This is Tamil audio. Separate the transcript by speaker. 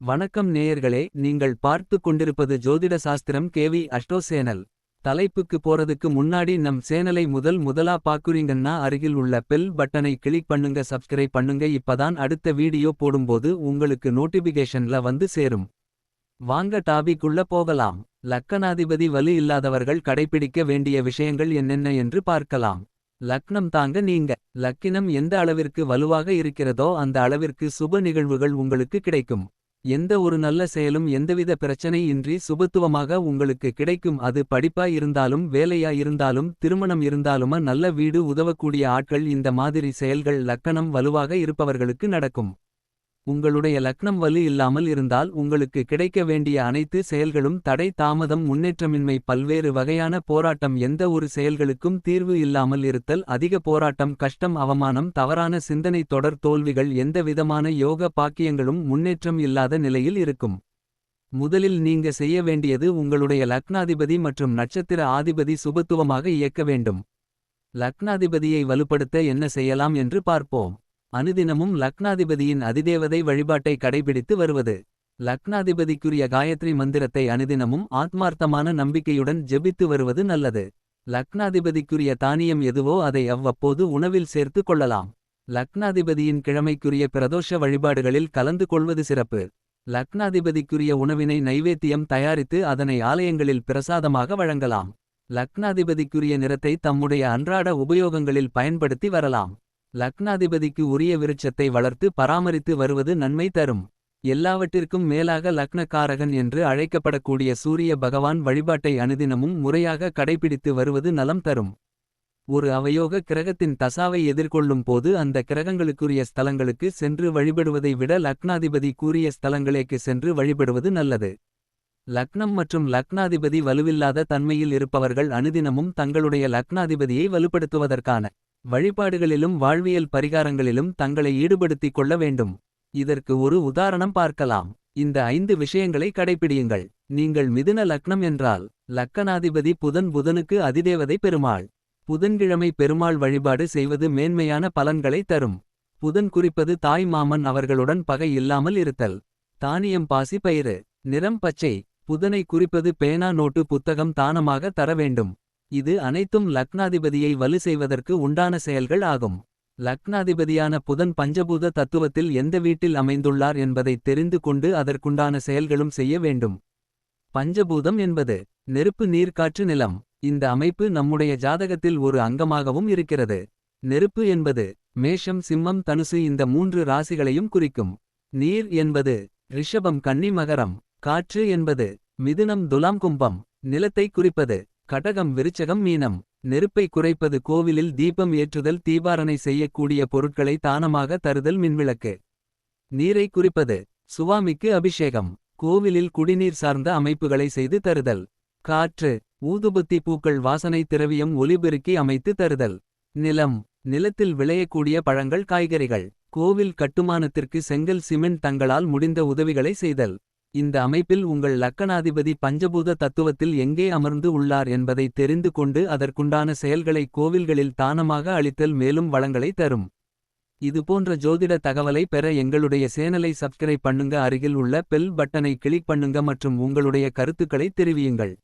Speaker 1: வணக்கம் நேயர்களே நீங்கள் பார்த்து கொண்டிருப்பது ஜோதிட சாஸ்திரம் கேவி அஷ்டோ சேனல் தலைப்புக்கு போறதுக்கு முன்னாடி நம் சேனலை முதல் முதலா பாக்குறீங்கன்னா அருகில் உள்ள பெல் பட்டனை கிளிக் பண்ணுங்க சப்ஸ்கிரைப் பண்ணுங்க. இப்பதான் அடுத்த வீடியோ போடும்போது உங்களுக்கு நோட்டிபிகேஷன்ல வந்து சேரும். வாங்க டாபிக்குள்ள போகலாம். லக்கணாதிபதி வலு இல்லாதவர்கள் கடைபிடிக்க வேண்டிய விஷயங்கள் என்னென்ன என்று பார்க்கலாம். லக்னம் தாங்க நீங்க. லக்கினம் எந்த அளவிற்கு வலுவாக இருக்கிறதோ அந்த அளவிற்கு சுப நிகழ்வுகள் உங்களுக்கு கிடைக்கும். எந்த ஒரு நல்ல செயலும் எந்தவித பிரச்சனை இன்றி சுபத்துவமாக உங்களுக்கு கிடைக்கும். அது படிப்பாய் இருந்தாலும் வேலையா இருந்தாலும் திருமணம் இருந்தாலும நல்ல வீடு உதவக்கூடிய ஆட்கள் இந்த மாதிரி செயல்கள் லக்கணம் வலுவாக இருப்பவர்களுக்கு நடக்கும். உங்களுடைய லக்னம் வலு இல்லாமல் இருந்தால் உங்களுக்கு கிடைக்க வேண்டிய அனைத்து செயல்களும் தடை தாமதம் முன்னேற்றமின்மை பல்வேறு வகையான போராட்டம் எந்த ஒரு செயல்களுக்கும் தீர்வு இல்லாமல் இருத்தல் அதிக போராட்டம் கஷ்டம் அவமானம் தவறான சிந்தனை தொடர் தோல்விகள் எந்த விதமான யோக பாக்கியங்களும் முன்னேற்றம் இல்லாத நிலையில் இருக்கும். முதலில் நீங்க செய்ய வேண்டியது உங்களுடைய லக்னாதிபதி மற்றும் நட்சத்திர ஆதிபதி சுபத்துவமாக இயக்க வேண்டும். லக்னாதிபதியை வலுப்படுத்த என்ன செய்யலாம் என்று பார்ப்போம். அனுதினமும் லக்னாதிபதியின் அதிதேவதை வழிபாட்டை கடைபிடித்து வருவது. லக்னாதிபதிக்குரிய காயத்ரி மந்திரத்தை அனுதினமும் ஆத்மார்த்தமான நம்பிக்கையுடன் ஜெபித்து வருவது நல்லது. லக்னாதிபதிக்குரிய தானியம் எதுவோ அதை அவ்வப்போது உணவில் சேர்த்து கொள்ளலாம். லக்னாதிபதியின் கிழமைக்குரிய பிரதோஷ வழிபாடுகளில் கலந்து கொள்வது சிறப்பு. லக்னாதிபதிக்குரிய உணவினை நைவேத்தியம் தயாரித்து அதனை ஆலயங்களில் பிரசாதமாக வழங்கலாம். லக்னாதிபதிக்குரிய நிறத்தை தம்முடைய அன்றாட உபயோகங்களில் பயன்படுத்தி வரலாம். லக்னாதிபதிக்கு உரிய விருட்சத்தை வளர்த்து பராமரித்து வருவது நன்மை தரும். எல்லாவற்றிற்கும் மேலாக லக்னக்காரகன் என்று அழைக்கப்படக்கூடிய சூரிய பகவான் வழிபாட்டை அனுதினமும் முறையாக கடைபிடித்து வருவது நலம் தரும். ஒரு அவயோக கிரகத்தின் தசாவை எதிர்கொள்ளும் போது அந்த கிரகங்களுக்குரிய ஸ்தலங்களுக்கு சென்று வழிபடுவதை விட லக்னாதிபதி கூறிய ஸ்தலங்களேக்கு சென்று வழிபடுவது நல்லது. லக்னம் மற்றும் லக்னாதிபதி வலுவில்லாத தன்மையில் இருப்பவர்கள் அனுதினமும் தங்களுடைய லக்னாதிபதியை வலுப்படுத்துவதற்கான வழிபாடுகளிலும் வாழ்வியல் பரிகாரங்களிலும் தங்களை ஈடுபடுத்திக் கொள்ள வேண்டும். இதற்கு ஒரு உதாரணம் பார்க்கலாம். இந்த ஐந்து விஷயங்களை கடைப்பிடியுங்கள். நீங்கள் மிதுன லக்னம் என்றால் லக்கணாதிபதி புதன் புதனுக்கு அதிதேவதை பெருமாள். புதன்கிழமை பெருமாள் வழிபாடு செய்வது மேன்மையான பலன்களை தரும். புதன் குறிப்பது தாய் மாமன் அவர்களுடன் பகை இல்லாமல் இருத்தல். தானியம் பாசி பயிறு. நிறம் பச்சை. புதனை குறிப்பது பேனா நோட்டு புத்தகம் தானமாக தர வேண்டும். இது அனைத்தும் லக்னாதிபதியை வலு செய்வதற்கு உண்டான செயல்கள் ஆகும். லக்னாதிபதியான புதன் பஞ்சபூத தத்துவத்தில் எந்த வீட்டில் அமைந்துள்ளார் என்பதை தெரிந்து கொண்டு அதற்குண்டான செயல்களும் செய்ய வேண்டும். பஞ்சபூதம் என்பது நெருப்பு நீர் காற்று நிலம். இந்த அமைப்பு நம்முடைய ஜாதகத்தில் ஒரு அங்கமாகவும் இருக்கிறது. நெருப்பு என்பது மேஷம் சிம்மம் தனுசு இந்த மூன்று ராசிகளையும் குறிக்கும். நீர் என்பது ரிஷபம் கன்னி மகரம். காற்று என்பது மிதுனம் துலாம் கும்பம். நிலத்தை குறிப்பது கடகம் விருச்சகம் மீனம். நெருப்பை குறைப்பது கோவிலில் தீபம் ஏற்றுதல் தீபாரணை செய்யக்கூடிய பொருட்களை தானமாக தருதல் மின்விளக்கு. நீரை குறிப்பது சுவாமிக்கு அபிஷேகம். கோவிலில் குடிநீர் சார்ந்த அமைப்புகளை செய்து தருதல். காற்று ஊதுபத்தி பூக்கள் வாசனை திரவியம் ஒலிபெருக்கி அமைத்து தருதல். நிலம் நிலத்தில் விளையக்கூடிய பழங்கள் காய்கறிகள். கோவில் கட்டுமானத்திற்கு செங்கல் சிமெண்ட் தங்களால் முடிந்த உதவிகளை செய்தல். இந்த அமைப்பில் உங்கள் லக்கணாதிபதி பஞ்சபூத தத்துவத்தில் எங்கே அமர்ந்து உள்ளார் என்பதை தெரிந்து கொண்டு அதற்குண்டான செயல்களை கோவில்களில் தானமாக அளித்தல் மேலும் வளங்களை தரும். இதுபோன்ற ஜோதிட தகவலை பெற எங்களுடைய சேனலை சப்ஸ்கிரைப் பண்ணுங்க. அருகில் உள்ள பெல் பட்டனை கிளிக் பண்ணுங்க மற்றும் உங்களுடைய கருத்துக்களை தெரிவியுங்கள்.